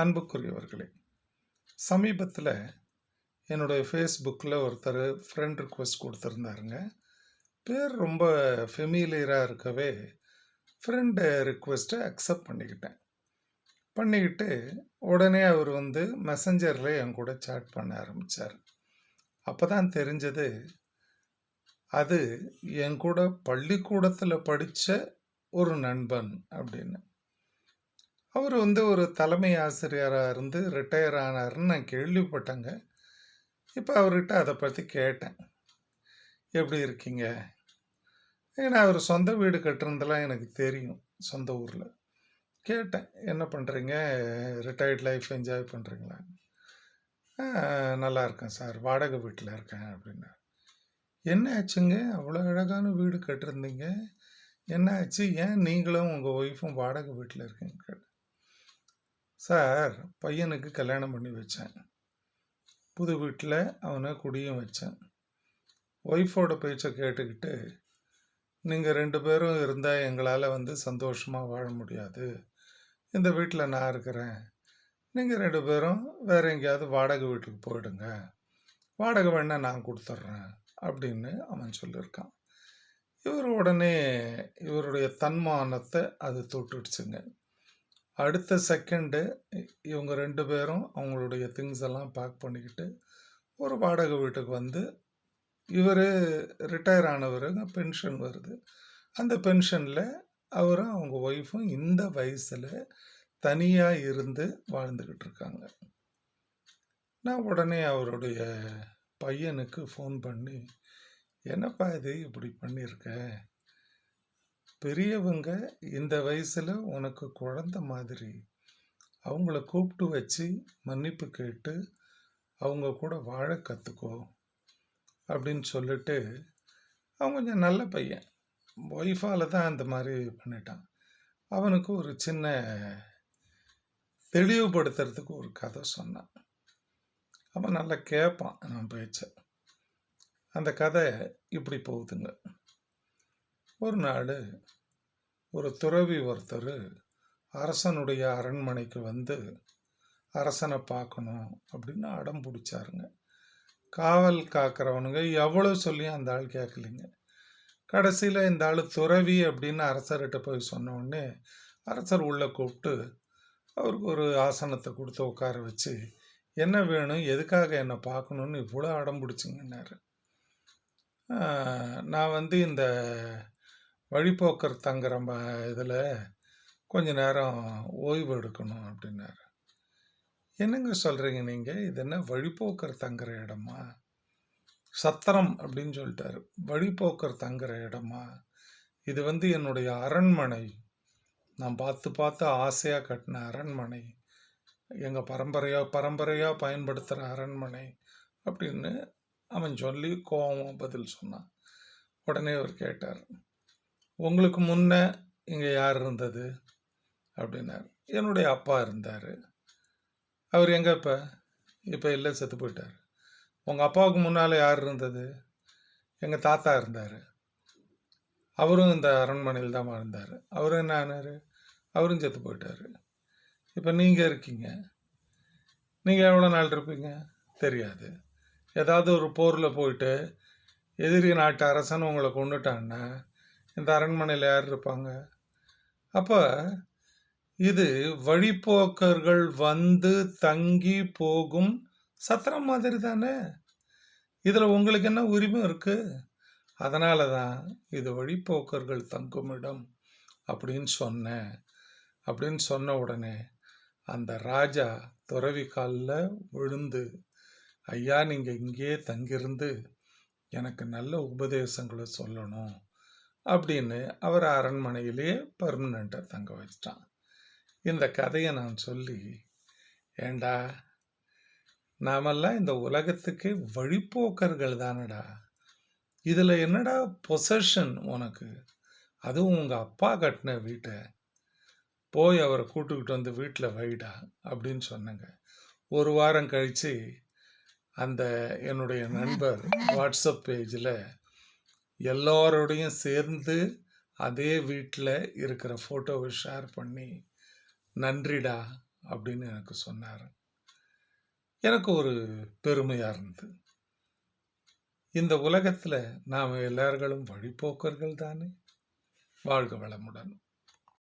அன்புக்குரியவர்களே சமீபத்தில் என்னுடைய ஃபேஸ்புக்கில் ஒருத்தர் ஃப்ரெண்ட் ரிக்வெஸ்ட் கொடுத்துருந்தாருங்க. பேர் ரொம்ப ஃபெமிலியராக இருக்கவே ஃப்ரெண்டு ரிக்வெஸ்ட்டை அக்செப்ட் பண்ணிக்கிட்டேன். பண்ணிக்கிட்டு உடனே அவர் வந்து மெசஞ்சரில் என் கூட சேட் பண்ண ஆரம்பித்தார் அப்போ தான் தெரிஞ்சது அது என் கூட பள்ளிக்கூடத்தில் படித்த ஒரு நண்பன் அப்படின்னு. அவர் வந்து ஒரு தலைமை ஆசிரியராக இருந்து ரிட்டையர் ஆனார்னு நான் கேள்விப்பட்டேங்க. இப்போ அவர்கிட்ட அதை பற்றி கேட்டேன். எப்படி இருக்கீங்க? ஏன்னா அவர் சொந்த வீடு கட்டுறதெல்லாம் எனக்கு தெரியும் சொந்த ஊரில். கேட்டேன் என்ன பண்ணுறீங்க ரிட்டையர்ட் லைஃப் என்ஜாய் பண்ணுறீங்களா நல்லா இருக்கேன் சார் வாடகை வீட்டில் இருக்கேன் அப்படின்னா என்ன ஆச்சுங்க? அவ்வளோ அழகான வீடு கட்டிருந்தீங்க. என்ன ஆச்சு? ஏன் நீங்களும் உங்கள் ஒய்ஃபும் வாடகை வீட்டில் இருக்கீங்க? கேட்டேன். சார் பையனுக்கு கல்யாணம் பண்ணி வச்சேன். புது வீட்டில் அவனை குடியும் வச்சேன். ஒய்ஃபோட பேச்சை கேட்டுக்கிட்டு நீங்கள் ரெண்டு பேரும் இருந்தால் எங்களால் வந்து சந்தோஷமாக வாழ முடியாது. இந்த வீட்டில் நான் இருக்கிறேன். நீங்கள் ரெண்டு பேரும் வேற எங்கேயாவது வாடகை வீட்டுக்கு போயிடுங்க. வாடகை வேணால் நான் கொடுத்துட்றேன் அப்படின்னு அவன் சொல்லியிருக்கான். இவர் உடனே இவருடைய தன்மானத்தை அது தொட்டுடுச்சுங்க. அடுத்த செகண்டு இவங்க ரெண்டு பேரும் அவங்களுடைய திங்ஸ் எல்லாம் பேக் பண்ணிக்கிட்டு ஒரு வாடகை வீட்டுக்கு வந்து இவர் ரிட்டையர் ஆனவருங்க பென்ஷன் வருது. அந்த பென்ஷனில் அவரும் அவங்க ஒய்ஃபும் இந்த வயசில் தனியாக இருந்து வாழ்ந்துக்கிட்டு இருக்காங்க. நான் உடனே அவருடைய பையனுக்கு ஃபோன் பண்ணி என்னப்பா இது? இப்படி பண்ணியிருக்க? பெரியவங்க இந்த வயசில் உனக்கு குழந்த மாதிரி அவங்கள கூப்பிட்டு வச்சு மன்னிப்பு கேட்டு அவங்க கூட வாழ கற்றுக்கோ அப்படின்னு சொல்லிட்டு அவன் கொஞ்சம் நல்ல பையன். ஒய்ஃபால் தான் அந்த மாதிரி பண்ணிட்டான். அவனுக்கு ஒரு சின்ன தெளிவுபடுத்துறதுக்கு ஒரு கதை சொன்னான். அவன் நல்லா கேட்பான் நான் பேச்ச. அந்த கதை இப்படி போகுதுங்க. ஒரு நாள் ஒரு துறவி ஒருத்தர் அரசனுடைய அரண்மனைக்கு வந்து அரசனை பார்க்கணும் அப்படின்னு அடம் பிடிச்சாருங்க. காவல் காக்கிறவனுங்க எவ்வளோ சொல்லியும் அந்த ஆள் கேட்கலைங்க கடைசியில் இந்த ஆள் துறவி அப்படின்னு அரசர்கிட்ட போய் சொன்னோடனே அரசர் உள்ளே கூப்பிட்டு அவருக்கு ஒரு ஆசனத்தை கொடுத்து உட்கார வச்சு என்ன வேணும் எதுக்காக என்னை பார்க்கணுன்னு இவ்வளோ அடம் பிடிச்சிங்கன்னாரு. நான் வந்து இந்த வழிபோக்கர் தங்குற இதில் கொஞ்ச நேரம் ஓய்வு எடுக்கணும் அப்படின்னாரு. என்னங்க சொல்கிறீங்க நீங்கள் இது என்ன வழிபோக்கர் தங்குற இடமா? சத்திரம் அப்படின்னு சொல்லிட்டாரு. வழிபோக்கர் தங்குற இடமா? இது வந்து என்னுடைய அரண்மனை. நான் பார்த்து பார்த்து ஆசையாக கட்டின அரண்மனை. எங்கள் பரம்பரையாக பரம்பரையாக பயன்படுத்துகிற அரண்மனை அப்படின்னு அவன் சொல்லி கோபம் பதில் சொன்னான். உடனே அவர் கேட்டார். உங்களுக்கு முன்ன இங்கே யார் இருந்தது? அப்படின்னார். என்னுடைய அப்பா இருந்தார். அவர் எங்கே இப்போ? இப்போ இல்லை செத்து போயிட்டார். உங்கள் அப்பாவுக்கு முன்னால் யார் இருந்தது? எங்கள் தாத்தா இருந்தார். அவரும் இந்த அரண்மனையில் தான் இருந்தார் அவரும் என்ன ஆனார்? அவரும் செத்து போயிட்டார். இப்போ நீங்கள் இருக்கீங்க. நீங்கள் எவ்வளோ நாள் இருப்பீங்க? தெரியாது. ஏதாவது ஒரு போரில் போயிட்டு எதிரி நாட்டு அரசன் உங்களை கொண்டுட்டான்னா இந்த அரண்மனையில் யார் இருப்பாங்க? அப்போ இது வழிப்போக்கர்கள் வந்து தங்கி போகும் சத்திரம் மாதிரி தானே? இதில் உங்களுக்கு என்ன உரிமை இருக்குது அதனால தான் இது வழிப்போக்கர்கள் தங்கும் இடம் அப்படின்னு சொன்னேன். அப்படின்னு சொன்ன உடனே அந்த ராஜா துறவி காலில் விழுந்து ஐயா நீங்கள் இங்கேயே தங்கியிருந்து எனக்கு நல்ல உபதேசங்களை சொல்லணும். அப்படின்னு அவர் அரண்மனையிலேயே பர்மனண்ட்டாக தங்க வச்சிட்டான். இந்த கதையை நான் சொல்லி ஏண்டா நாமெல்லாம் இந்த உலகத்துக்கே வழிப்போக்கர்கள் தானடா. இதில் என்னடா பொசஷன் உனக்கு? அதுவும் உங்கள் அப்பா கட்டின வீட்டை. போய் அவரை கூட்டுக்கிட்டு வந்து வீட்டில் வைடா அப்படின்னு சொன்னாங்க. ஒரு வாரம் கழித்து அந்த என்னுடைய நண்பர் வாட்ஸ்அப் பேஜில் எல்லோரோடையும் சேர்ந்து அதே வீட்டில் இருக்கிற ஃபோட்டோவை ஷேர் பண்ணி நன்றிடா அப்படின்னு எனக்கு சொன்னார். எனக்கு ஒரு பெருமையாக இருந்தது. இந்த உலகத்தில் நாம் எல்லார்களும் வழிப்போக்கர்கள் தானே? வாழ்க வளமுடன்.